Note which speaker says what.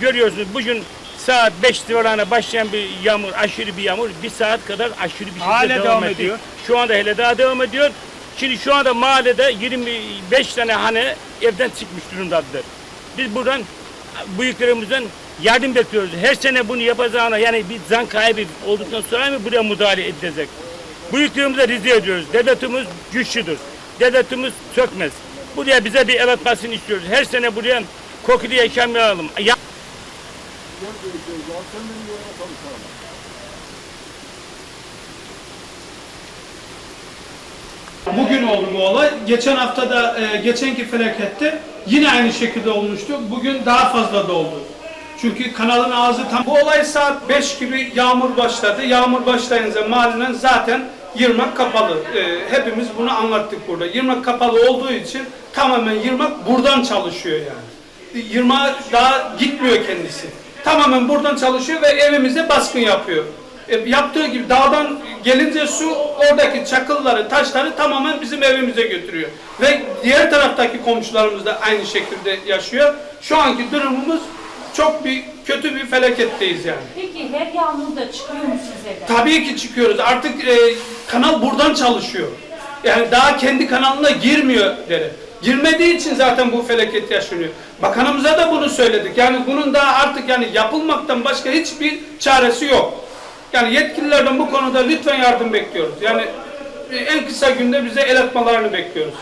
Speaker 1: görüyorsunuz bugün saat 5 civarlarına başlayan bir yağmur, aşırı bir yağmur bir saat kadar aşırı bir şekilde
Speaker 2: Hala
Speaker 1: devam,
Speaker 2: devam
Speaker 1: etti.
Speaker 2: ediyor.
Speaker 1: Şu anda hele daha devam ediyor. Şimdi şu anda mahallede 25 tane hane evden çıkmış durumdadır. Biz buradan büyüklerimizden yardım bekliyoruz. Her sene bunu yapacağına yani bir zan kaybı olduktan sonra mı buraya müdahale edilecek? Büyüklerimize rica ediyoruz. Devletimiz güçlüdür. Devletimiz çökmez. Buraya bize bir el atmasını istiyoruz. Her sene buraya kokulu yaşamayalım. Ya
Speaker 2: Bugün oldu bu olay. Geçen hafta da e, geçenki felakette yine aynı şekilde olmuştu. Bugün daha fazla da oldu. Çünkü kanalın ağzı tam... Bu olay saat 5 gibi yağmur başladı. Yağmur başlayınca mahallenin zaten yırmak kapalı. E, hepimiz bunu anlattık burada. Yırmak kapalı olduğu için tamamen yırmak buradan çalışıyor yani. Yırmağa daha gitmiyor kendisi. Tamamen buradan çalışıyor ve evimize baskın yapıyor. E, yaptığı gibi dağdan gelince su oradaki çakılları, taşları tamamen bizim evimize götürüyor. Ve diğer taraftaki komşularımız da aynı şekilde yaşıyor. Şu anki durumumuz çok bir kötü bir felaketteyiz yani.
Speaker 3: Peki her yağmurda çıkıyor musunuz evden?
Speaker 2: Tabii ki çıkıyoruz. Artık e, kanal buradan çalışıyor. Yani daha kendi kanalına girmiyor dere. Girmediği için zaten bu felaket yaşanıyor. Bakanımıza da bunu söyledik. Yani bunun daha artık yani yapılmaktan başka hiçbir çaresi yok. Yani yetkililerden bu konuda lütfen yardım bekliyoruz. Yani e, en kısa günde bize el atmalarını bekliyoruz.